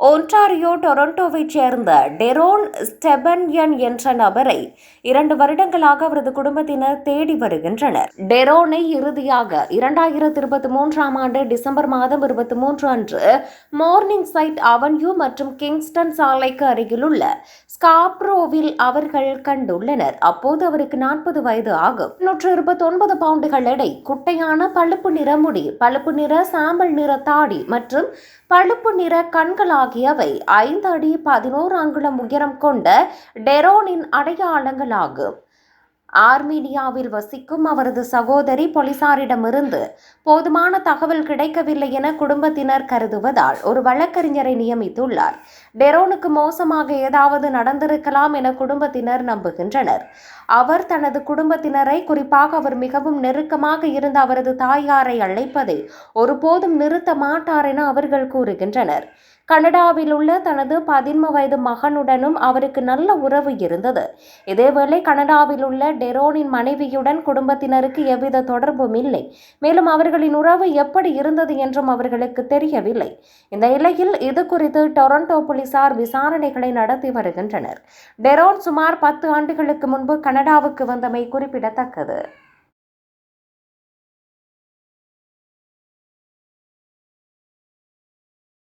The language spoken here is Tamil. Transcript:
ஒன்டாரியோ டொரண்டோவைச் சேர்ந்த டெரோன் ஸ்டெபன்யன் என்ற நபரை இரண்டு வருடங்களாக அவரது குடும்பத்தினர் தேடி வருகின்றனர். டெரோனை இறுதியாக இரண்டாயிரத்தி இருபத்தி மூன்றாம் ஆண்டு டிசம்பர் மாதம் இருபத்தி மூன்று அன்று மார்னிங் சைட் அவென்யூ மற்றும் கிங்ஸ்டன் சாலைக்கு அருகிலுள்ள ஸ்காப்ரோவில் அவர்கள் கண்டுள்ளனர். அப்போது அவருக்கு நாற்பது வயது ஆகும். நூற்று இருபத்தி ஒன்பது பவுண்டுகள் எடை குட்டையான பழுப்பு நிற முடி பழுப்பு நிற சாம்பல் நிற தாடி மற்றும் பழுப்பு நிற கண்களாக ஆகியவை ஐந்து அடி பதினோரு அங்குலம் உயரம் கொண்ட டெரோனின் அடையாளங்களாகும். ஆர்மீனியாவில் வசிக்கும் அவரது சகோதரி போலீசாரிடமிருந்து போதுமான தகவல் கிடைக்கவில்லை என குடும்பத்தினர் கருதுவதால் ஒரு வழக்கறிஞரை நியமித்துள்ளார். டெரோனுக்கு மோசமாக ஏதாவது நடந்திருக்கலாம் என குடும்பத்தினர் நம்புகின்றனர். அவர் தனது குடும்பத்தினரை குறிப்பாக அவர் மிகவும் நெருக்கமாக இருந்த அவரது தாயாரை அழைப்பதை ஒருபோதும் நிறுத்த மாட்டார் என அவர்கள் கூறுகின்றனர். கனடாவில் உள்ள தனது பதின்ம வயது மகனுடனும் அவருக்கு நல்ல உறவு இருந்தது. இதேவேளை கனடாவில் உள்ள டெரோனின் மனைவியுடன் குடும்பத்தினருக்கு எவ்வித தொடர்பும் இல்லை. மேலும் அவர்களின் உறவு எப்படி இருந்தது என்றும் அவர்களுக்கு தெரியவில்லை. இந்த நிலையில் இது குறித்து டொரண்டோ போலீசார் விசாரணைகளை நடத்தி வருகின்றனர். டெரோன் சுமார் பத்து ஆண்டுகளுக்கு முன்பு கனடாவுக்கு வந்தமை குறிப்பிடத்தக்கது.